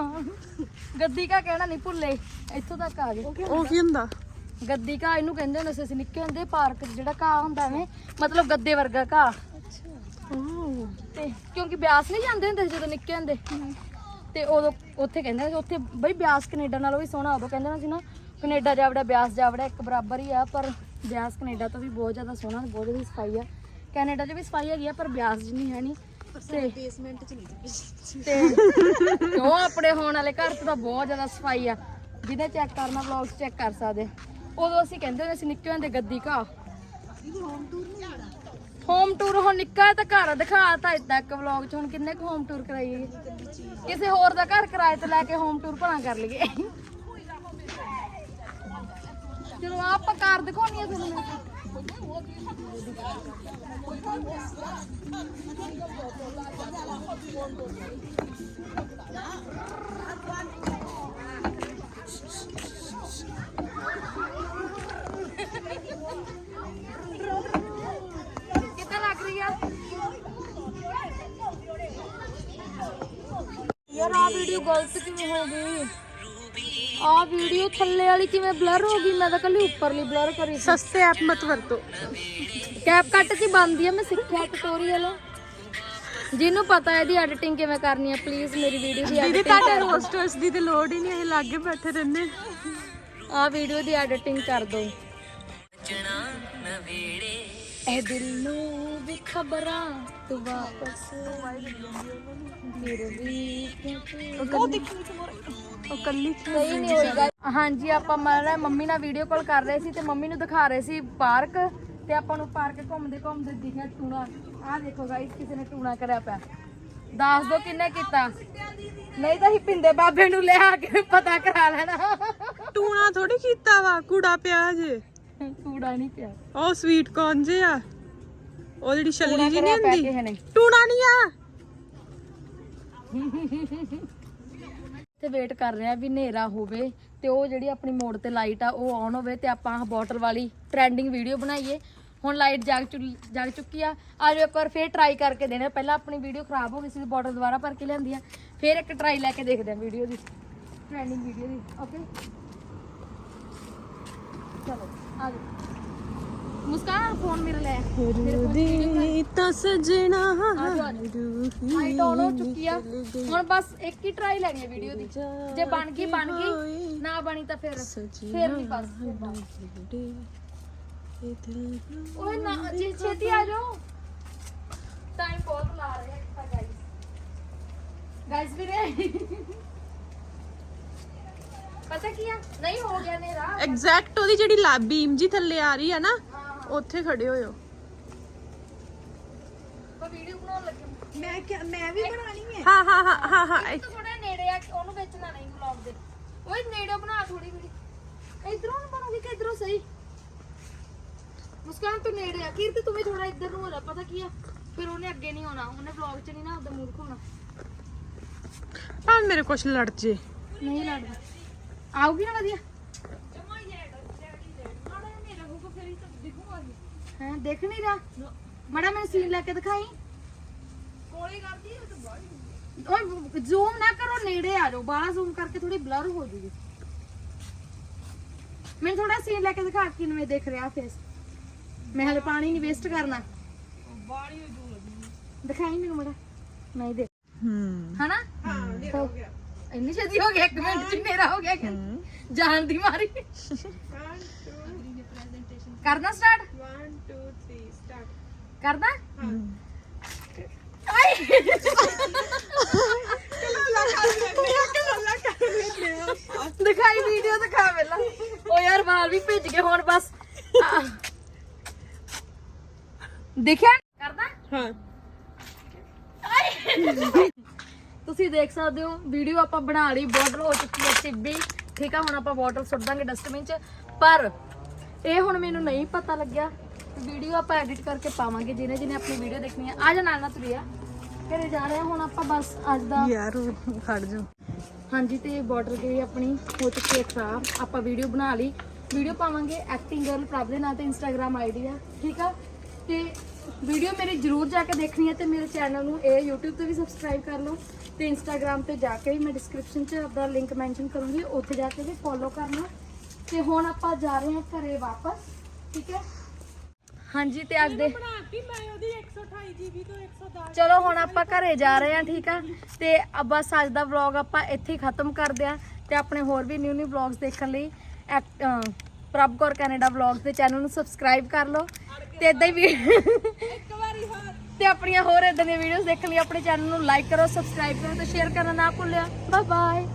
Speaker 1: ਗੱਦੀ ਕਾ ਕਹਿਣਾ ਨਹੀਂ ਭੁੱਲੇ ਇੱਥੋਂ ਤੱਕ ਆ ਗਏ।
Speaker 3: ਉਹ ਕੀ ਹੁੰਦਾ?
Speaker 1: ਗੱਦੀ ਕਾ ਇਹਨੂੰ ਕਹਿੰਦੇ ਹੁੰਦੇ ਸੀ ਅਸੀਂ ਨਿੱਕੇ ਹੁੰਦੇ ਪਾਰਕ 'ਚ ਜਿਹੜਾ ਘਾਹ ਹੁੰਦਾ ਐਵੇਂ ਮਤਲਬ ਗੱਦੇ ਵਰਗਾ ਘਾਹ।
Speaker 3: ਓਹ,
Speaker 1: ਤੇ ਕਿਉਂਕਿ ਬਿਆਸ ਨਹੀਂ ਜਾਂਦੇ ਹੁੰਦੇ ਸੀ ਜਦੋਂ ਨਿੱਕੇ ਹੁੰਦੇ। ਤੇ ਉਦੋਂ ਉੱਥੇ ਕਹਿੰਦੇ ਸੀ ਉੱਥੇ ਬਈ ਬਿਆਸ ਕੈਨੇਡਾ ਨਾਲੋਂ ਵੀ ਸੋਹਣਾ ਉਦੋਂ ਕਹਿੰਦੇ ਸੀ ਨਾ ਕੈਨੇਡਾ ਜਾਵੜਾ ਬਿਆਸ ਜਾਵੜਾ ਇੱਕ ਬਰਾਬਰ ਹੀ ਆ ਪਰ ਬਿਆਸ ਕੈਨੇਡਾ ਤੋਂ ਵੀ ਬਹੁਤ ਜ਼ਿਆਦਾ ਸੋਹਣਾ ਬਹੁਤ ਜ਼ਿਆਦਾ ਸਫ਼ਾਈ ਆ। ਕੈਨੇਡਾ 'ਚ ਵੀ ਸਫ਼ਾਈ ਹੈਗੀ ਆ ਪਰ ਬਿਆਸ ਜਿੰਨੀ ਹੈ ਨਹੀਂ ਤੇ
Speaker 2: ਬੇਸਮੈਂਟ ਚ ਨਹੀਂ
Speaker 1: ਤੇ ਕਿਉਂ ਆਪਣੇ ਹੋਣ ਵਾਲੇ ਘਰ 'ਚ ਤਾਂ ਬਹੁਤ ਜ਼ਿਆਦਾ ਸਫ਼ਾਈ ਆ। ਜਿਹਨੇ ਚੈੱਕ ਕਰਨਾ ਵਲੌਗਸ ਚੈੱਕ ਕਰ ਸਕਦੇ। ਉਦੋਂ ਅਸੀਂ ਕਹਿੰਦੇ ਹੁੰਦੇ ਸੀ ਨਿੱਕੇ ਹੁੰਦੇ ਗੱਦੀ ਘਾਹ। ਹੋਮ ਟੂਰ ਹੁਣ ਨਿੱਕਾ ਜਿਹਾ ਤਾਂ ਘਰ ਦਿਖਾ ਤਾਂ ਇੱਦਾਂ ਇੱਕ ਵਲੌਗ ਚ, ਹੁਣ ਕਿੰਨੇ ਕੁ ਹੋਮ ਟੂਰ ਕਰਾਈਏ? ਕਿਸੇ ਹੋਰ ਦਾ ਘਰ ਕਿਰਾਏ ਤੇ ਲੈ ਕੇ ਹੋਮ ਟੂਰ ਭਲਾ ਕਰ ਲਈਏ। ਚਲੋ ਆਹ ਆਪਾਂ ਕਾਰ ਦਿਖਾਉਣੀ ਆ ਤੁਹਾਨੂੰ ਕਿੱਦਾਂ ਵੀਡੀਓ ਗਲਤ ਕਿਵੇਂ ਹੋ ਗਈ? ਆ ਵੀਡੀਓ ਥੱਲੇ ਵਾਲੀ ਕਿਵੇਂ ਬਲਰ ਹੋ ਗਈ? ਮੈਂ ਤਾਂ ਕੱਲੀ ਉੱਪਰਲੀ ਬਲਰ ਕਰੀ ਸੀ।
Speaker 3: ਸਸਤੇ ਐਪ ਮਤ ਵਰਤੋ।
Speaker 1: ਕੈਪ ਕੱਟ ਕੇ ਬਣਦੀ ਆ ਮੈਂ ਸਿੱਖਿਆ ਟਿਊਟੋਰੀਅਲ ਜਿਹਨੂੰ ਪਤਾ ਇਹਦੀ ਐਡੀਟਿੰਗ ਕਿਵੇਂ ਕਰਨੀ ਹੈ ਪਲੀਜ਼ ਮੇਰੀ ਵੀਡੀਓ ਦੀ
Speaker 3: ਦੀਦੀ ਤੁਹਾਡੇ ਹੋਸਟਰਸ ਦੀ ਤੇ ਲੋੜ ਹੀ ਨਹੀਂ ਅਸੀਂ ਲਾਗੇ ਬੈਠੇ ਰਹਿੰਦੇ।
Speaker 1: ਆ ਵੀਡੀਓ ਦੀ ਐਡੀਟਿੰਗ ਕਰ ਦੋ ਇਹ ਦਿਲ ਨੂੰ ਵੀ ਖਬਰਾਂ ਤੂੰ ਵਾਪਸ ਫਿਰ ਵੀ
Speaker 3: ਉਹ ਉਹ ਕੱਲੀ
Speaker 1: ਸਹੀ ਨਹੀਂ ਹੋਈ ਗੱਲ। ਹਾਂਜੀ ਆਪਾਂ ਮਾਰਾ ਮੰਮੀ ਨਾਲ ਵੀਡੀਓ ਕਾਲ ਕਰ ਰਹੇ ਸੀ ਤੇ ਮੰਮੀ ਨੂੰ ਦਿਖਾ ਰਹੇ ਸੀ ਪਾਰਕ ਤੇ ਆਪਾਂ ਨੂੰ ਪਾਰਕ ਘੁੰਮਦੇ ਘੁੰਮਦੇ ਦਿਖਿਆ ਟੂਣਾ। ਆਹ ਦੇਖੋ ਗਾਇਸ ਕਿਸੇ ਨੇ ਟੂਣਾ ਕਰਿਆ ਪਿਆ। ਦੱਸ ਦੋ ਕਿੰਨੇ ਕੀਤਾ? ਨਹੀਂ ਤਾਂ ਹੀ ਪਿੰਦੇ ਬਾਬੇ ਨੂੰ ਲਿਆ ਕੇ ਪਤਾ ਕਰਾ ਲੈਣਾ।
Speaker 3: ਟੂਣਾ ਥੋੜੀ ਕੀਤਾ ਵਾ ਕੂੜਾ ਪਿਆ ਜੇ
Speaker 1: ਟੂੜਾ ਨਹੀਂ ਪਿਆ।
Speaker 3: ਉਹ ਸਵੀਟ ਕੌਰਨ ਜੇ ਆ। ਉਹ ਜਿਹੜੀ ਛੱਲੀ ਜੀ ਨਹੀਂ ਹੁੰਦੀ? ਟੂਣਾ ਨਹੀਂ ਆ।
Speaker 1: ਤੇ ਵੇਟ ਕਰ ਰਿਹਾ ਵੀ ਹਨੇਰਾ ਹੋਵੇ ਤੇ ਉਹ ਜਿਹੜੀ ਆਪਣੀ ਮੋੜ ਤੇ ਲਾਈਟ ਆ ਉਹ ਆਨ ਹੋਵੇ ਤੇ ਆਪਾਂ ਵਾਟਰ ਵਾਲੀ ਟ੍ਰੈਂਡਿੰਗ ਵੀਡੀਓ ਬਣਾਈਏ। ਹੁਣ ਲਾਈਟ ਜਗ ਜਗ ਚੁੱਕੀ ਆ। ਅੱਜ ਇੱਕ ਵਾਰ ਫੇਰ ਟਰਾਈ ਕਰਕੇ ਦੇਣੇ ਪਹਿਲਾਂ ਆਪਣੀ ਵੀਡੀਓ ਖਰਾਬ ਹੋ ਗਈ ਸੀ ਬੋਟਲ ਦੁਬਾਰਾ ਭਰ ਕੇ ਲਿਆਂਦੀ ਆ। ਫੇਰ ਇੱਕ ਟਰਾਈ ਲੈ ਕੇ ਦੇਖਦੇ ਆ ਵੀਡੀਓ ਦੀ। ਟ੍ਰੈਂਡਿੰਗ ਵੀਡੀਓ ਦੀ ਓਕੇ ਚਲੋ। ਆ ਜਾਓ ਮੁਸਕਾਨ ਫੋਨ ਮੇਰੇ ਲੈ
Speaker 3: ਦੀ ਤਾਂ ਸਜਣਾ
Speaker 1: ਲਾਈਟ ਆਨ ਹੋ ਚੁੱਕੀ ਆ ਹੁਣ ਬਸ ਇੱਕ ਹੀ ਟਰਾਈ ਲੈਣੀ ਹੈ ਵੀਡੀਓ ਦੀ ਜੇ ਬਣ ਗਈ ਬਣ ਗਈ ਨਾ ਬਣੀ ਤਾਂ ਫਿਰ ਫਿਰ ਨਹੀਂ ਬਸ ਫਿਰ ਬਸ। ਓਏ ਨਾ ਛੇ- ਛੇਤੀ ਆ ਜਾਓ ਟਾਈਮ ਬਹੁਤ ਲਾ ਰਹੇ ਆ ਗਾਇਸ ਗਾਇਸ ਵੀਰੇ ਪਤਾ ਕੀ ਆ? ਨਹੀਂ ਹੋ ਗਿਆ ਮੇਰਾ
Speaker 3: ਐਗਜ਼ੈਕਟ ਉਹਦੀ ਜਿਹੜੀ ਲਾ ਬੀਮ ਜੀ ਥੱਲੇ ਆ ਰਹੀ ਆ ਨਾ ਉੱਥੇ ਖੜੇ ਹੋਇਓ
Speaker 1: ਮੈਂ ਵੀਡੀਓ ਬਣਾਉਣ ਲੱਗੀ
Speaker 2: ਮੈਂ ਕਿਹਾ ਮੈਂ ਵੀ ਬਣਾਣੀ ਹੈ।
Speaker 3: ਹਾਂ ਹਾਂ ਹਾਂ ਹਾਂ ਹਾਂ
Speaker 1: ਇੱਕ ਥੋੜਾ ਨੇੜੇ ਆ ਉਹਨੂੰ ਵੇਚਣਾ ਨਹੀਂ ਵਲੌਗ ਦੇ। ਓਏ ਨੇੜੇ ਬਣਾ ਥੋੜੀ ਵੀਡੀਓ ਇਧਰੋਂ ਨਾ ਬਣਾਉਗੀ ਕਿ ਇਧਰੋਂ ਸਹੀ? ਮੁਸਕਾਨ ਤੂੰ ਨੇੜੇ ਆ। ਕੀਰਤ ਤੂੰ ਵੀ ਥੋੜਾ ਇੱਧਰ ਨੂੰ ਹੋ ਜਾ ਪਤਾ ਕੀ ਆ? ਫਿਰ ਉਹਨੇ ਅੱਗੇ ਨਹੀਂ ਆਉਣਾ ਉਹਨੇ ਵਲੌਗ 'ਚ ਨਹੀਂ ਨਾ ਉਹਦਾ ਮੂਡ ਖੋਣਾ
Speaker 3: ਭਾਵੇਂ ਮੇਰੇ ਕੁਛ ਲੜ ਜੇ।
Speaker 1: ਨਹੀਂ ਲੜਦਾ। ਆਉਗੀ ਨਾ ਵਧੀਆ? ਹਾਂ ਦੇਖ ਨਹੀਂ ਰਿਹਾ? ਮੜਾ ਮੈਨੂੰ ਸੀਨ ਲੈ ਕੇ ਦਿਖਾਈ।
Speaker 2: ਕੋਲੇ ਕਰਦੀ ਹੈ ਤਾਂ ਬਾਹਰ
Speaker 1: ਓਏ ਜ਼ੂਮ ਨਾ ਕਰੋ ਨੇੜੇ ਆ ਜਾਓ। ਬਾਹਲਾ ਜ਼ੂਮ ਕਰਕੇ ਥੋੜੀ ਬਲਰ ਹੋ ਜੂਗੀ। ਮੈਨੂੰ ਥੋੜਾ ਸੀਨ ਲੈ ਕੇ ਦਿਖਾ ਕਿਵੇਂ ਦਿਖ ਰਿਹਾ ਫੇਸ ਮੈਂ ਹਲੇ ਪਾਣੀ ਨਹੀਂ ਵੇਸਟ ਕਰਨਾ।
Speaker 2: ਬਾਹਲੀ ਦੂਰ ਲੱਗੀ
Speaker 1: ਦਿਖਾਈ ਮੈਨੂੰ ਮੜਾ। ਨਹੀਂ ਦੇਖ
Speaker 3: ਹੂੰ।
Speaker 1: ਹਨਾ?
Speaker 2: ਹਾਂ ਹੋ ਗਿਆ
Speaker 1: ਇੰਨੀ ਛੇਤੀ ਹੋ ਗਿਆ ਇੱਕ ਮਿੰਟ ਚ ਮੇਰਾ ਹੋ ਗਿਆ ਜਾਨ ਦੀ ਮਾਰੀ।
Speaker 2: 1
Speaker 1: ਕਰਨਾ ਸਟਾਰਟ
Speaker 2: 2 3 ਸਟਾਰਟ
Speaker 1: ਕਰਦਾ
Speaker 2: ਹਾਂ।
Speaker 1: ਆਏ ਦਿਖਾਈ ਵੀਡੀਓ ਦਿਖਾ ਪਹਿਲਾਂ। ਉਹ ਯਾਰ ਵਾਲ ਵੀ ਭਿੱਜ ਗਏ ਹੁਣ ਬਸ। ਦੇਖਿਆ? ਕਰਦਾ
Speaker 3: ਹਾਂ।
Speaker 1: ਤੁਸੀਂ ਦੇਖ ਸਕਦੇ ਹੋ ਵੀਡੀਓ ਆਪਾਂ ਬਣਾ ਲਈ ਬਾਰਡਰ ਹੋ ਚੁੱਕੀ ਹੈ ਚਿੱਬੀ ਠੀਕ ਆ ਹੁਣ ਆਪਾਂ ਬਾਰਡਰ ਸੁੱਟ ਦਾਂਗੇ ਡਸਟਬਿਨ 'ਚ। ਪਰ ਇਹ ਹੁਣ ਮੈਨੂੰ ਨਹੀਂ ਪਤਾ ਲੱਗਿਆ ਵੀਡੀਓ ਆਪਾਂ ਐਡਿਟ ਕਰਕੇ ਪਾਵਾਂਗੇ ਜਿਹਨੇ ਜਿਹਨੇ ਆਪਣੀ ਵੀਡੀਓ ਦੇਖਣੀ ਹੈ। ਆ ਜਾ ਨਾਲ ਨਾਲ ਤੁਰਿਆ। ਘਰੇ ਜਾ ਰਹੇ ਹਾਂ ਹੁਣ ਆਪਾਂ ਬਸ ਅੱਜ ਦਾ
Speaker 3: ਯਾਰ ਖੜ ਜਾ।
Speaker 1: ਹਾਂਜੀ ਤੇ ਬਾਰਡਰ ਗਈ ਆਪਣੀ ਹੋ ਚੁੱਕੀ ਹੈ ਖਰਾਬ। ਆਪਾਂ ਵੀਡੀਓ ਬਣਾ ਲਈ। ਵੀਡੀਓ ਪਾਵਾਂਗੇ ਐਕਟਿੰਗ ਗਰਲ ਪ੍ਰਭ ਦੇ ਨਾਂ ਤੇ ਇੰਸਟਾਗ੍ਰam ਆਈਡੀ ਆ। ਠੀਕ ਆ? ਤੇ ਵੀਡੀਓ ਮੇਰੀ ਜਰੂਰ ਜਾ ਕੇ ਦੇਖਣੀ ਹੈ ਤੇ ਮੇਰੇ ਚੈਨਲ ਨੂੰ ਇਹ YouTube ਤੇ ਵੀ ਸਬਸਕ੍ਰਾਈਬ ਕਰ ਲਓ ਤੇ ਇੰਸਟਾਗ੍ਰam ਤੇ ਜਾ ਕੇ ਵੀ ਮੈਂ ਡਿਸਕ੍ਰਿਪਸ਼ਨ 'ਚ ਆਪਦਾ ਲਿੰਕ ਮੈਂਸ਼ਨ ਕਰੂੰਗੀ ਉੱਥੇ ਜਾ ਕੇ ਵੀ ਫੋਲੋ ਕਰਨਾ ਤੇ ਹੁਣ ਆਪਾਂ ਜਾ ਰਹੇ ਹਾਂ ਘਰੇ ਵਾਪਸ ਠੀਕ ਹੈ? ਹਾਂਜੀ ਤੇ ਅੱਜ ਦੇ
Speaker 3: ਬਣਾਤੀ ਮੈਂ ਉਹਦੀ 128 GB ਤੋਂ 110
Speaker 1: ਚਲੋ ਹੁਣ ਆਪਾਂ ਘਰੇ ਜਾ ਰਹੇ ਹਾਂ ਠੀਕ ਆ? ਤੇ ਅ ਬਸ ਅੱਜ ਦਾ ਵਲੌਗ ਆਪਾਂ ਇੱਥੇ ਹੀ ਖਤਮ ਕਰਦੇ ਆ ਤੇ ਆਪਣੇ ਹੋਰ ਵੀ ਨਿਊ ਨਿਊ ਵਲੌਗਸ ਦੇਖਣ ਲਈ ਐਕ- ਅਹ ਪ੍ਰਭ ਕੌਰ ਕੈਨੇਡਾ ਵਲੌਗਸ ਦੇ ਚੈਨਲ ਨੂੰ ਸਬਸਕ੍ਰਾਈਬ ਕਰ ਲਓ ਤੇ ਇਦਾਂ ਹੀ ਵੀ
Speaker 2: ਇੱਕ ਵਾਰੀ ਹੋਰ।
Speaker 1: ਤੇ ਆਪਣੀਆਂ ਹੋਰ ਇਦਾਂ ਦੀਆਂ ਵੀਡੀਓਜ਼ ਦੇਖਣ ਲਈ ਆਪਣੇ ਚੈਨਲ ਨੂੰ ਲਾਈਕ ਕਰੋ ਸਬਸਕ੍ਰਾਈਬ ਕਰੋ ਤੇ ਸ਼ੇਅਰ ਕਰਨਾ ਨਾ ਭੁੱਲਿਓ ਬਾਏ ਬਾਏ